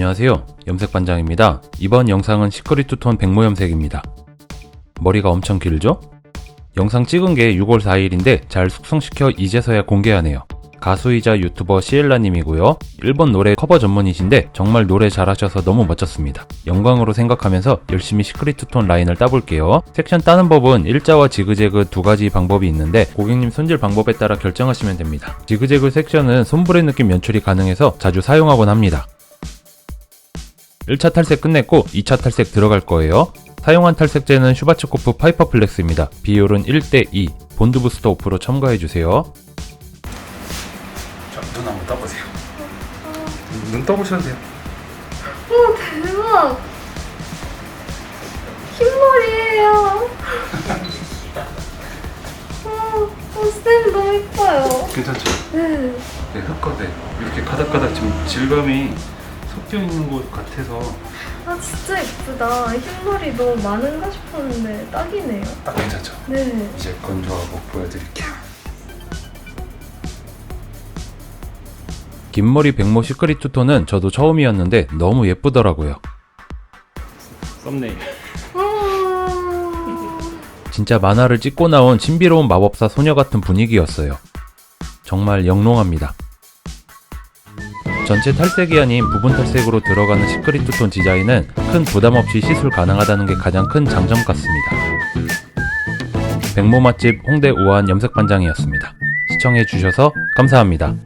안녕하세요. 염색반장입니다. 이번 영상은 시크릿 투톤 백모 염색입니다. 머리가 엄청 길죠? 영상 찍은 게 6월 4일인데 잘 숙성시켜 이제서야 공개하네요. 가수이자 유튜버 시엘라님이고요. 일본 노래 커버 전문이신데 정말 노래 잘하셔서 너무 멋졌습니다. 영광으로 생각하면서 열심히 시크릿 투톤 라인을 따볼게요. 섹션 따는 법은 일자와 지그재그 두 가지 방법이 있는데 고객님 손질 방법에 따라 결정하시면 됩니다. 지그재그 섹션은 손불의 느낌 연출이 가능해서 자주 사용하곤 합니다. 1차 탈색 끝냈고 2차 탈색 들어갈 거예요. 사용한 탈색제는 슈바츠코프 파이퍼 플렉스입니다. 비율은 1대2. 본드 부스터 오프로 첨가해주세요. 자, 눈 한번 떠보세요. 눈 떠보셔도 돼요. 오 대박 흰머리예요 어, 어, 쌤 너무 예뻐요 괜찮죠? 네 네, 흑거대. 이렇게 가닥가닥 지금 질감이 섞여 있는 것 같아서 아 진짜 예쁘다 흰머리 너무 많은가 싶었는데 딱이네요 딱 괜찮죠? 네 이제 건조하고 보여드릴게요. 긴 머리 백모 시크릿 투톤은 저도 처음이었는데 너무 예쁘더라고요. 썸네일. 아, 진짜 만화를 찍고 나온 신비로운 마법사 소녀 같은 분위기였어요. 정말 영롱합니다. 전체 탈색이 아닌 부분 탈색으로 들어가는 시크릿 투톤 디자인은 큰 부담 없이 시술 가능하다는 게 가장 큰 장점 같습니다. 백모 맛집 홍대 우아한 염색 반장이었습니다. 시청해주셔서 감사합니다.